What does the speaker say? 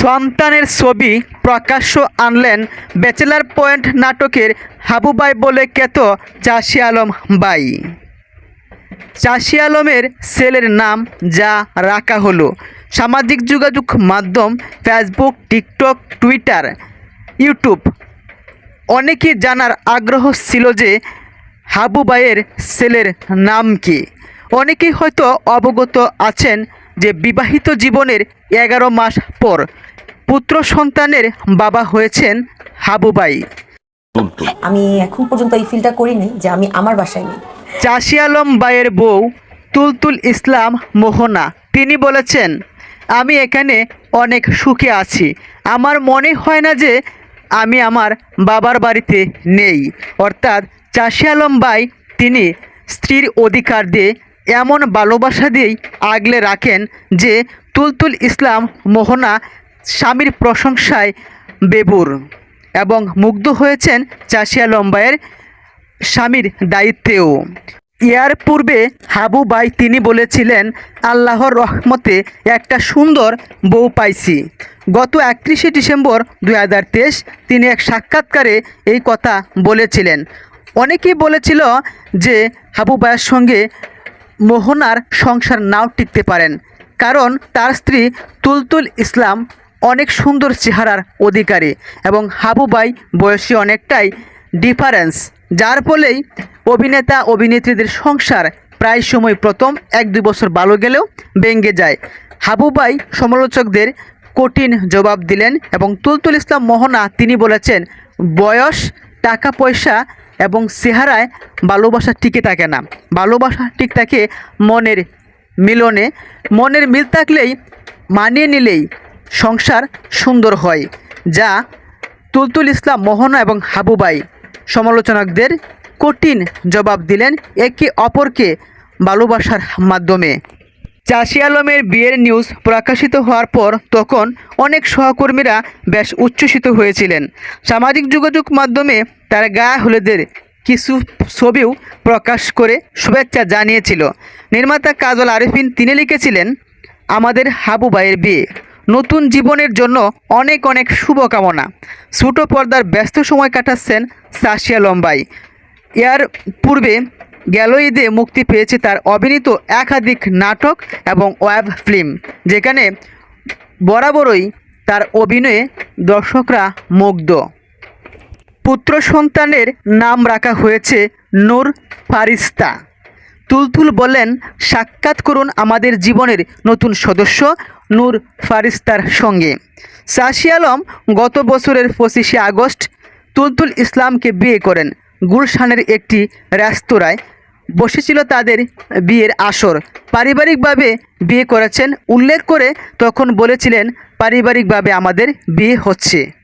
সন্তানের ছবি প্রকাশ্য আনলেন ব্যাচেলার পয়েন্ট নাটকের হাবুবাই বলে খ্যাত চাষি আলম বাই। চাষি আলমের ছেলের নাম যা রাখা হলো। সামাজিক যোগাযোগ মাধ্যম ফেসবুক, টিকটক, টুইটার, ইউটিউব। অনেকে জানার আগ্রহ ছিল যে হাবুবাইয়ের ছেলের নাম কি। অনেকেই হয়তো অবগত আছেন যে বিবাহিত জীবনের এগারো মাস পর পুত্র সন্তানের বাবা হয়েছেন হাবুবাই আমি এখন পর্যন্ত এই ফিলটা করিনি যে আমি আমার বাসায় নেই। চাষি আলম বাইয়ের বউ তুলতুল ইসলাম মোহনা তিনি বলেছেন আমি এখানে অনেক সুখে আছি। আমার মনে হয় না যে আমি আমার বাবার বাড়িতে নেই। অর্থাৎ চাষি আলম বাই তিনি স্ত্রীর অধিকার দিয়ে এমন ভালোবাসা দিয়েই আগলে রাখেন যে তুলতুল ইসলাম মোহনা স্বামীর প্রশংসায় বেবুর এবং মুগ্ধ হয়েছেন চাষি আলম বাইয়ের স্বামীর দায়িত্বেও। ইয়ার পূর্বে হাবু বাই তিনি বলেছিলেন, আল্লাহর রহমতে একটা সুন্দর বউ পাইছি। গত একত্রিশে ডিসেম্বর দুই তিনি এক সাক্ষাৎকারে এই কথা বলেছিলেন। অনেকেই বলেছিল যে হাবু ভাইয়ের সঙ্গে মোহনার সংসার নাও টিকতে পারেন, কারণ তার স্ত্রী তুলতুল ইসলাম অনেক সুন্দর চেহারার অধিকারী এবং হাবুবাই বয়সী অনেকটাই ডিফারেন্স, যার ফলেই অভিনেতা অভিনেত্রীদের সংসার প্রায় সময় প্রথম এক দুই বছর ভালো গেলেও ভেঙে যায়। হাবুবাই সমালোচকদের কঠিন জবাব দিলেন এবং তুলতুল ইসলাম মোহনা তিনি বলেছেন, বয়স টাকা পয়সা এবং চেহারায় ভালোবাসা টিকে থাকে না। ভালোবাসা ঠিক থাকে মনের মিলনে। মনের মিল থাকলেই, মানিয়ে নিলেই সংসার সুন্দর হয়, যা তুলতুল ইসলাম মোহনা এবং হাবুবাই সমালোচকদের কঠিন জবাব দিলেন একে অপরকে ভালোবাসার মাধ্যমে। চাষি আলমের বিয়ের নিউজ প্রকাশিত হওয়ার পর তখন অনেক সহকর্মীরা বেশ উচ্ছ্বসিত হয়েছিলেন। সামাজিক যোগাযোগ মাধ্যমে তার গায়ে হলুদের কিছু ছবিও প্রকাশ করে শুভেচ্ছা জানিয়েছিল। নির্মাতা কাজল আরিফিন তিনি লিখেছিলেন, আমাদের হাবু ভাইয়ের বিয়ে। নতুন জীবনের জন্য অনেক অনেক শুভকামনা। ছোটো পর্দার ব্যস্ত সময় কাটাচ্ছেন সাশিয়া লম্বাই এর পূর্বে গেল ঈদে মুক্তি পেয়েছে তার অভিনীত একাধিক নাটক এবং ওয়েব ফিল্ম, যেখানে বরাবরই তার অভিনয়ে দর্শকরা মুগ্ধ। পুত্র সন্তানের নাম রাখা হয়েছে নূর ফারিস্তা। তুলতুল বলেন সাক্ষাৎ করুন আমাদের জীবনের নতুন সদস্য নূর ফারিস্তার সঙ্গে। সাশি আলম গত বছরের পঁচিশে আগস্ট তুলতুল ইসলামকে বিয়ে করেন। গুলশানের একটি রেস্তোরাঁয় বসেছিল তাদের বিয়ের আসর। পারিবারিকভাবে বিয়ে করেছেন। উল্লেখ করে তখন বলেছিলেন, পারিবারিকভাবে আমাদের বিয়ে হচ্ছে।